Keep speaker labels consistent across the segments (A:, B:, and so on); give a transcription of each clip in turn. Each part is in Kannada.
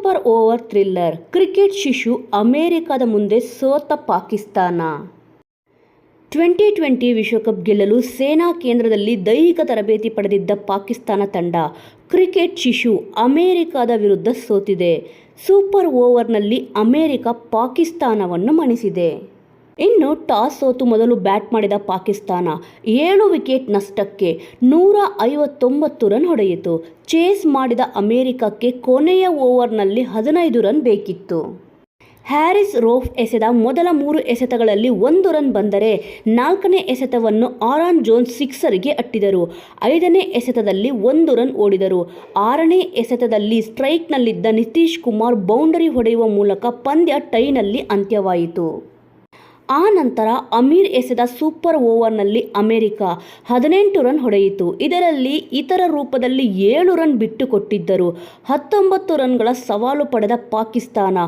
A: ಸೂಪರ್ ಓವರ್ ಥ್ರಿಲ್ಲರ್ ಕ್ರಿಕೆಟ್ ಶಿಶು ಅಮೆರಿಕದ ಮುಂದೆ ಸೋತ ಪಾಕಿಸ್ತಾನ. ಟ್ವೆಂಟಿ ಟ್ವೆಂಟಿ ವಿಶ್ವಕಪ್ ಗೆಲ್ಲಲು ಸೇನಾ ಕೇಂದ್ರದಲ್ಲಿ ದೈಹಿಕ ತರಬೇತಿ ಪಡೆದಿದ್ದ ಪಾಕಿಸ್ತಾನ ತಂಡ ಕ್ರಿಕೆಟ್ ಶಿಶು ಅಮೆರಿಕದ ವಿರುದ್ಧ ಸೋತಿದೆ. ಸೂಪರ್ ಓವರ್ನಲ್ಲಿ ಅಮೆರಿಕ ಪಾಕಿಸ್ತಾನವನ್ನು ಮಣಿಸಿದೆ. ಇನ್ನು ಟಾಸ್ ಸೋತು ಮೊದಲು ಬ್ಯಾಟ್ ಮಾಡಿದ ಪಾಕಿಸ್ತಾನ ಏಳು ವಿಕೆಟ್ ನಷ್ಟಕ್ಕೆ ನೂರ ಐವತ್ತೊಂಬತ್ತು ರನ್ ಹೊಡೆಯಿತು. ಚೇಸ್ ಮಾಡಿದ ಅಮೆರಿಕಕ್ಕೆ ಕೊನೆಯ ಓವರ್ನಲ್ಲಿ ಹದಿನೈದು ರನ್ ಬೇಕಿತ್ತು. ಹ್ಯಾರಿಸ್ ರೋಫ್ ಎಸೆದ ಮೊದಲ ಮೂರು ಎಸೆತಗಳಲ್ಲಿ ಒಂದು ರನ್ ಬಂದರೆ ನಾಲ್ಕನೇ ಎಸೆತವನ್ನು ಆರಾನ್ ಜೋನ್ಸ್ ಸಿಕ್ಸರ್ಗೆ ಅಟ್ಟಿದರು. ಐದನೇ ಎಸೆತದಲ್ಲಿ ಒಂದು ರನ್ ಓಡಿದರು. ಆರನೇ ಎಸೆತದಲ್ಲಿ ಸ್ಟ್ರೈಕ್ನಲ್ಲಿದ್ದ ನಿತೀಶ್ ಕುಮಾರ್ ಬೌಂಡರಿ ಹೊಡೆಯುವ ಮೂಲಕ ಪಂದ್ಯ ಟೈನಲ್ಲಿ ಅಂತ್ಯವಾಯಿತು. ಆ ನಂತರ ಅಮೀರ್ ಎಸೆದ ಸೂಪರ್ ಓವರ್ನಲ್ಲಿ ಅಮೆರಿಕ ಹದಿನೆಂಟು ರನ್ ಹೊಡೆಯಿತು. ಇದರಲ್ಲಿ ಇತರ ರೂಪದಲ್ಲಿ ಏಳು ರನ್ ಬಿಟ್ಟುಕೊಟ್ಟಿದ್ದರು. ಹತ್ತೊಂಬತ್ತು ರನ್ಗಳ ಸವಾಲು ಪಡೆದ ಪಾಕಿಸ್ತಾನ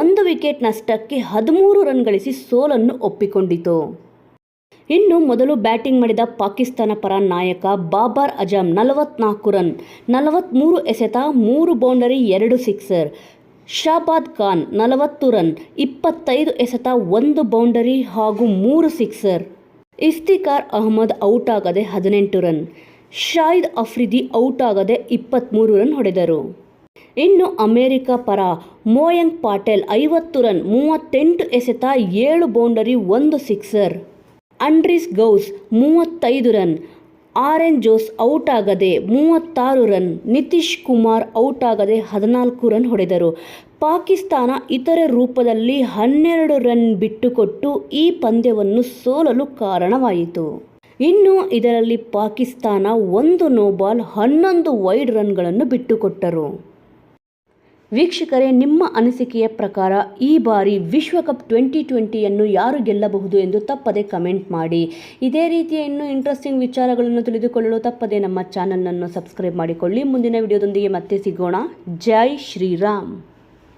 A: ಒಂದು ವಿಕೆಟ್ ನಷ್ಟಕ್ಕೆ ಹದಿಮೂರು ರನ್ ಗಳಿಸಿ ಸೋಲನ್ನು ಒಪ್ಪಿಕೊಂಡಿತು. ಇನ್ನು ಮೊದಲು ಬ್ಯಾಟಿಂಗ್ ಮಾಡಿದ ಪಾಕಿಸ್ತಾನ ಪರ ನಾಯಕ ಬಾಬರ್ ಅಜಮ್ ನಲವತ್ನಾಲ್ಕು ರನ್ ನಲವತ್ತ್ಮೂರು ಎಸೆತ, ಮೂರು ಬೌಂಡರಿ, ಎರಡು ಸಿಕ್ಸರ್. ಶಾಬಾದ್ ಖಾನ್ ನಲವತ್ತು ರನ್, ಇಪ್ಪತ್ತೈದು ಎಸೆತ, ಒಂದು ಬೌಂಡರಿ ಹಾಗೂ ಮೂರು ಸಿಕ್ಸರ್. ಇಫ್ತಿಕಾರ್ ಅಹಮದ್ ಔಟ್ ಆಗದೆ ಹದಿನೆಂಟು ರನ್. ಶಾಹಿದ್ ಅಫ್ರಿದಿ ಔಟ್ ಆಗದೆ ಇಪ್ಪತ್ತ್ಮೂರು ರನ್ ಹೊಡೆದರು. ಇನ್ನು ಅಮೆರಿಕ ಪರ ಮೋಯಂಕ್ ಪಾಟೇಲ್ ಐವತ್ತು ರನ್, ಮೂವತ್ತೆಂಟು ಎಸೆತ, ಏಳು ಬೌಂಡರಿ, ಒಂದು ಸಿಕ್ಸರ್. ಅಂಡ್ರಿಸ್ ಗೌಸ್ ಮೂವತ್ತೈದು ರನ್ ಆರೆನ್ ಜೋಸ್ ಔಟ್ ಆಗದೆ ಮೂವತ್ತಾರು ರನ್, ನಿತೀಶ್ ಕುಮಾರ್ ಔಟ್ ಆಗದೆ ಹದಿನಾಲ್ಕು ರನ್ ಹೊಡೆದರು. ಪಾಕಿಸ್ತಾನ ಇತರೆ ರೂಪದಲ್ಲಿ ಹನ್ನೆರಡು ರನ್ ಬಿಟ್ಟುಕೊಟ್ಟು ಈ ಪಂದ್ಯವನ್ನು ಸೋಲಲು ಕಾರಣವಾಯಿತು. ಇನ್ನು ಇದರಲ್ಲಿ ಪಾಕಿಸ್ತಾನ ಒಂದು ನೋಬಾಲ್ ಹನ್ನೊಂದು ವೈಡ್ ರನ್ಗಳನ್ನು ಬಿಟ್ಟುಕೊಟ್ಟರು. ವೀಕ್ಷಕರೇ, ನಿಮ್ಮ ಅನಿಸಿಕೆಯ ಪ್ರಕಾರ ಈ ಬಾರಿ ವಿಶ್ವಕಪ್ ಟ್ವೆಂಟಿ ಟ್ವೆಂಟಿಯನ್ನು ಯಾರು ಗೆಲ್ಲಬಹುದು ಎಂದು ತಪ್ಪದೆ ಕಮೆಂಟ್ ಮಾಡಿ. ಇದೇ ರೀತಿಯ ಇನ್ನೂ ಇಂಟ್ರೆಸ್ಟಿಂಗ್ ವಿಚಾರಗಳನ್ನು ತಿಳಿದುಕೊಳ್ಳಲು ತಪ್ಪದೆ ನಮ್ಮ ಚಾನಲನ್ನು ಸಬ್ಸ್ಕ್ರೈಬ್ ಮಾಡಿಕೊಳ್ಳಿ. ಮುಂದಿನ ವಿಡಿಯೋದೊಂದಿಗೆ ಮತ್ತೆ ಸಿಗೋಣ. ಜೈ ಶ್ರೀರಾಮ್.